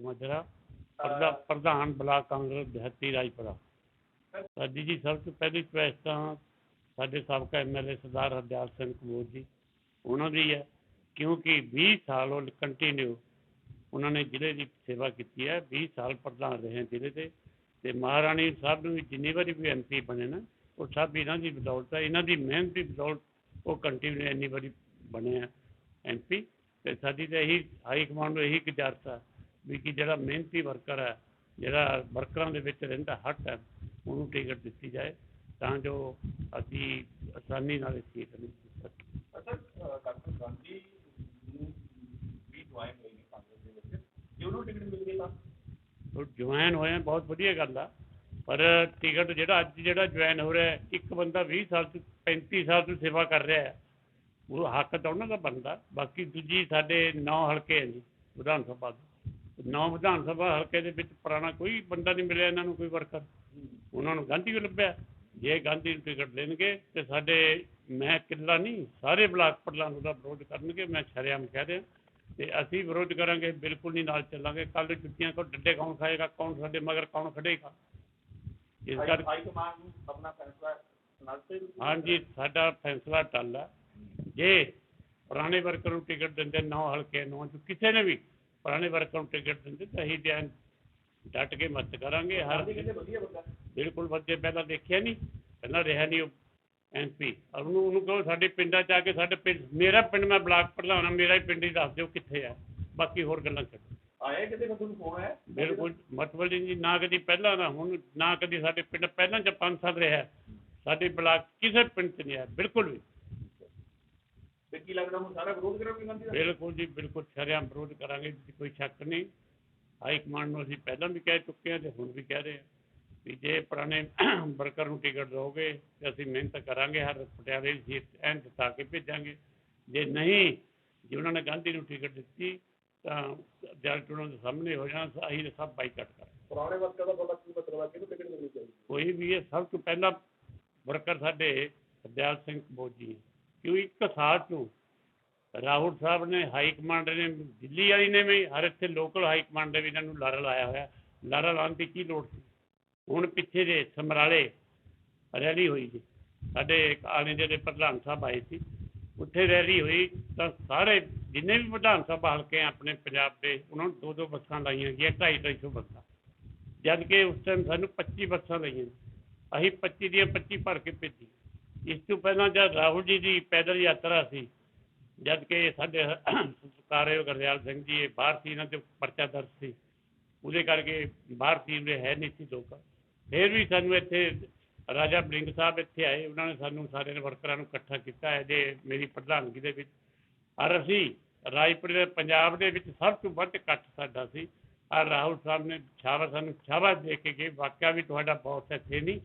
ਮਾਜਰਾ ਪ੍ਰਧਾਨ ਬਲਾਕ ਕਾਂਗਰਸ ਦਿਹਤੀ ਰਾਜਪੁਰਾ। ਸਾਡੀ ਜੀ ਸਭ ਤੋਂ ਪਹਿਲੀ ਚੁਆਇਸ ਤਾਂ ਸਾਡੇ ਸਾਬਕਾ ਐਮਐਲਏ ਸਰਦਾਰ ਹਰਦਿਆਲ ਸਿੰਘ ਕਮੋਰ ਜੀ ਉਹਨਾਂ ਦੀ ਹੈ ਕਿਉਂਕਿ 20 ਸਾਲ ਉਹ ਕੰਟੀਨਿਊ ਉਹਨਾਂ ਨੇ ਜ਼ਿਲ੍ਹੇ ਦੀ ਸੇਵਾ ਕੀਤੀ ਹੈ 20 ਸਾਲ ਪ੍ਰਧਾਨ ਰਹੇ ਜ਼ਿਲ੍ਹੇ ਦੇ ਤੇ ਮਹਾਰਾਣੀ ਸਾਹਿਬ ਨੂੰ ਵੀ ਜਿੰਨੀ ਵਾਰੀ ਵੀ ਐਮਪੀ ਬਣੇ ਨਾ ਉਹ ਸਭ ਇਹਨਾਂ ਦੀ ਬਦੌਲਤ ਹੈ ਇਹਨਾਂ ਦੀ ਮਿਹਨਤ ਦੀ ਬਦੌਲਤ ਉਹ ਕੰਟੀਨਿਊ ਇੰਨੀ ਵਾਰੀ ਬਣੇ ਆ ਐਮਪੀ ਤੇ ਸਾਡੀ ਤਾਂ ਇਹੀ ਹਾਈ ਕਮਾਂਡ ਨੂੰ ਇਹੀ ਗੁਜ਼ਾਰਿਸ਼ ਆ। ਵੀ ਕਿ ਜਿਹੜਾ ਮਿਹਨਤੀ ਵਰਕਰ ਹੈ ਜਿਹੜਾ ਵਰਕਰਾਂ ਦੇ ਵਿੱਚ ਰਹਿੰਦਾ ਹਰ ਟਾਈਮ ਉਹਨੂੰ ਟਿਕਟ ਦਿੱਤੀ ਜਾਏ ਤਾਂ ਜੋ ਅਸੀਂ ਆਸਾਨੀ ਨਾਲ ਇਸ ਚੀਜ਼ ਨੂੰ। ਅੱਛਾ ਡਾਕਟਰ ਗਾਂਧੀ ਨੂੰ ਵੀ ਜੁਆਇਨ ਹੋਏ ਨੇ ਕਾਂਗਰਸ ਦੇ ਵਿੱਚ ਜੇ ਉਹਨੂੰ ਟਿਕਟ ਮਿਲ ਗਈ ਤਾਂ ਉਹ ਜੁਆਇਨ ਹੋਏ ਆ, ਬਹੁਤ ਵਧੀਆ ਗੱਲ ਆ ਪਰ ਟਿਕਟ ਜਿਹੜਾ ਅੱਜ ਜਿਹੜਾ ਜੁਆਇਨ ਹੋ ਰਿਹਾ ਹੈ, ਇੱਕ ਬੰਦਾ 20 ਸਾਲ ਤੋਂ 35 ਸਾਲ ਤੋਂ ਸੇਵਾ ਕਰ ਰਿਹਾ ਹੈ ਉਹ ਹੱਕ ਤਾਂ ਉਹਨਾਂ ਦਾ ਬਣਦਾ ਬਾਕੀ ਦੂਜੀ ਸਾਡੇ 9 ਹਲਕੇ ਹੈ ਜੀ ਵਿਧਾਨ ਸਭਾ ਦੇ 9 ਵਿਧਾਨ ਸਭਾ ਹਲਕੇ ਦੇ ਵਿੱਚ ਪੁਰਾਣਾ ਕੋਈ ਬੰਦਾ ਨਹੀਂ ਮਿਲਿਆ ਇਹਨਾਂ ਨੂੰ ਕੋਈ ਵਰਕਰ। ਉਹਨਾਂ ਨੂੰ ਗਾਂਧੀ ਵੀ ਲੱਭਿਆ। ਜੇ ਗਾਂਧੀ ਨੂੰ ਟਿਕਟ ਦੇਣਗੇ ਤੇ ਸਾਡੇ ਮੈਂ ਇਕੱਲਾ ਨਹੀਂ ਸਾਰੇ ਬਲਾਕ ਪ੍ਰਧਾਨ ਉਹਦਾ ਵਿਰੋਧ ਕਰਨਗੇ ਮੈਂ ਸ਼ਰੇਆਮ ਕਹਿ ਰਿਹਾ। ਤੇ ਅਸੀਂ ਵਿਰੋਧ ਕਰਾਂਗੇ ਬਿਲਕੁਲ ਨਹੀਂ ਨਾਲ ਚੱਲਾਂਗੇ। ਕੱਲ ਜੁੱਤੀਆਂ ਕੋ ਡੱਡੇ ਕੌਣ ਖਾਏਗਾ ਕੌਣ ਸਾਡੇ ਮਗਰ ਕੌਣ ਖੜੇਗਾ? ਇਸ ਕਰਕੇ ਨੂੰ ਆਪਣਾ ਫੈਸਲਾ ਹਾਂਜੀ ਸਾਡਾ ਫੈਸਲਾ ਟੱਲ ਹੈ। ਜੇ ਪੁਰਾਣੇ ਵਰਕਰ ਨੂੰ ਟਿਕਟ ਦਿੰਦੇ ਨੌ ਹਲਕੇ ਨੌ ਚ ਕਿਸੇ ਨੇ ਵੀ ਪੁਰਾਣੇ ਵਰਕਰ ਨੂੰ ਟਿਕਟ ਦਿੰਦੇ ਤਾਂ ਅਸੀਂ ਜੈਨ ਡਟ ਕੇ ਮਤ ਕਰਾਂਗੇ ਹਰ ਵਧੀਆ ਬਿਲਕੁਲ ਬੱਚੇ ਪਹਿਲਾਂ ਦੇਖਿਆ ਨਹੀਂ ਪਹਿਲਾਂ ਰਿਹਾ ਨਹੀਂ ਉਹ ਐਮਪੀ ਉਹਨੂੰ ਉਹਨੂੰ ਕਹੋ ਸਾਡੇ ਪਿੰਡਾਂ ਚ ਆ ਕੇ ਸਾਡੇ ਪਿੰਡ ਮੇਰਾ ਪਿੰਡ ਮੈਂ ਬਲਾਕ ਪ੍ਰਧਾਨ ਮੇਰਾ ਹੀ ਪਿੰਡ ਹੀ ਦੱਸ ਦਿਓ ਕਿੱਥੇ ਆ। ਬਾਕੀ ਹੋਰ ਗੱਲਾਂ ਛੱਡੋ। ਆਇਆ ਕਿਤੇ ਤੁਹਾਨੂੰ ਫੋਨ ਆਇਆ? ਬਿਲਕੁਲ ਮਤਲਬ ਜੀ ਨਾ ਕਦੀ ਪਹਿਲਾਂ ਨਾ ਹੁਣ ਨਾ ਕਦੀ ਸਾਡੇ ਪਿੰਡ ਪਹਿਲਾਂ ਚ 5 ਸਾਲ ਰਿਹਾ। ਸਾਡੇ ਬਲਾਕ ਕਿਸੇ ਪਿੰਡ ਚ ਨਹੀਂ ਆਇਆ ਬਿਲਕੁਲ ਵੀ। ਕੀ ਲੱਗਦਾ ਹੁਣ ਸਾਰਾ ਵਿਰੋਧ ਕਰੋਗੇ ਗਾਂਧੀ ਦਾ? ਬਿਲਕੁਲ ਜੀ ਬਿਲਕੁਲ ਸ਼ਰੇਆਮ ਵਿਰੋਧ ਕਰਾਂਗੇ 'ਚ ਕੋਈ ਸ਼ੱਕ ਨਹੀਂ। ਹਾਈ ਕਮਾਂਡ ਨੂੰ ਅਸੀਂ ਪਹਿਲਾਂ ਵੀ ਕਹਿ ਚੁੱਕੇ ਹਾਂ ਤੇ ਹੁਣ ਵੀ ਕਹਿ ਰਹੇ ਹਾਂ ਵੀ ਜੇ ਪੁਰਾਣੇ ਵਰਕਰ ਨੂੰ ਟਿਕਟ ਦਿਓਗੇ ਤੇ ਅਸੀਂ ਮਿਹਨਤ ਕਰਾਂਗੇ ਹਰ ਪਟਿਆਲੇ ਦੀ ਸੀਟ ਐਨ ਜਿਤਾ ਕੇ ਭੇਜਾਂਗੇ। ਜੇ ਨਹੀਂ ਜੇ ਉਹਨਾਂ ਨੇ ਗਾਂਧੀ ਨੂੰ ਟਿਕਟ ਦਿੱਤੀ ਤਾਂ ਰਿਜ਼ਲਟ ਉਹਨਾਂ ਦੇ ਸਾਹਮਣੇ ਹੋ ਜਾਣਾ ਅਸੀਂ ਸਭ ਬਾਈਕਾਟ ਕਰਾਂਗੇ। ਪੁਰਾਣੇ ਵਕਤ ਦਾ ਤੁਹਾਡਾ ਕੀ ਮਤਲਬ ਹੈ ਕਿਹਨੂੰ ਟਿਕਟ ਮਿਲਣੀ ਚਾਹੀਦੀ? ਕੋਈ ਵੀ ਇਹ ਸਭ ਤੋਂ ਪਹਿਲਾਂ ਵਰਕਰ ਸਾਡੇ ਹਰਦਿਆਲ ਸਿੰਘ ਬੋਜੀ ਕਿਉਂ ਇੱਕ ਸਾਲ ਤੋਂ? ਰਾਹੁਲ ਸਾਹਿਬ ਨੇ ਹਾਈ ਕਮਾਂਡ ਨੇ, ਦਿੱਲੀ ਵਾਲੀ ਨੇ ਵੀ, ਹਰ ਇੱਥੇ ਲੋਕਲ ਹਾਈ ਕਮਾਂਡ ਨੇ ਵੀ ਇਹਨਾਂ ਨੂੰ ਲਾਰਾ ਲਾਇਆ ਹੋਇਆ। ਲਾਰਾ ਲਾਉਣ ਦੀ ਕੀ ਲੋੜ ਸੀ? ਹੁਣ ਪਿੱਛੇ ਜੇ ਸਮਰਾਲੇ ਰੈਲੀ ਹੋਈ ਜੀ। ਸਾਡੇ ਆਲੇ ਦੇ ਪ੍ਰਧਾਨ ਸਾਹਿਬ ਆਏ ਸੀ। ਉੱਥੇ ਰੈਲੀ ਹੋਈ ਤਾਂ ਸਾਰੇ ਜਿੰਨੇ ਵੀ ਵਿਧਾਨ ਸਭਾ ਹਲਕੇ ਆਪਣੇ ਪੰਜਾਬ ਦੇ, ਉਹਨਾਂ ਨੂੰ ਦੋ ਦੋ ਬੱਸਾਂ ਲਾਈਆਂ ਗਈਆਂ, ਢਾਈ ਢਾਈ ਸੌ ਬੱਸਾਂ। ਜਦ ਕਿ ਉਸ ਟਾਈਮ ਸਾਨੂੰ 25 ਬੱਸਾਂ ਲਈਆਂ। ਅਸੀਂ 25 ਦੀਆਂ 25 ਭਰ ਕੇ ਭੇਜੀ ਇਸ ਤੋਂ ਪਹਿਲਾਂ ਜਦ ਰਾਹੁਲ ਜੀ ਦੀ ਪੈਦਲ ਯਾਤਰਾ ਸੀ, ਜਦ ਕਿ ਸਾਡੇ ਸਤਿਕਾਰਯੋਗ ਗੁਰਦਿਆਲ ਸਿੰਘ ਜੀ, ਇਹ ਬਾਹਰ ਸੀ, ਇਹਨਾਂ ਤੇ ਪਰਚਾ ਦਰਜ ਸੀ। ਉਹਦੇ ਕਰਕੇ ਬਾਹਰ ਸੀ ਦੇ ਹੈ ਨਹੀਂ ਸੀ ਲੋਕ। ਫਿਰ ਵੀ ਸਾਨੂੰ ਇੱਥੇ ਰਾਜਾ ਬਲਿੰਗ ਸਾਹਿਬ ਇੱਥੇ ਆਏ, ਉਹਨਾਂ ਨੇ ਸਾਨੂੰ ਸਾਰੇ ਵਰਕਰਾਂ ਨੂੰ ਇਕੱਠਾ ਕੀਤਾ ਹੈ ਜੇ ਮੇਰੀ ਪ੍ਰਧਾਨਗੀ ਦੇ ਵਿੱਚ। ਔਰ ਅਸੀਂ ਰਾਜਪੁਰ ਦੇ ਪੰਜਾਬ ਦੇ ਵਿੱਚ ਸਭ ਤੋਂ ਵੱਧ ਇਕੱਠ ਸਾਡਾ ਸੀ। ਔਰ ਰਾਹੁਲ ਸਾਹਿਬ ਨੇ ਛਾਵਾ ਸਾਨੂੰ, ਛਾਵਾ ਦੇ ਕੇ ਗਏ। ਵਾਕਿਆ ਵੀ ਤੁਹਾਡਾ ਬਹੁਤ ਇੱਥੇ ਨਹੀਂ।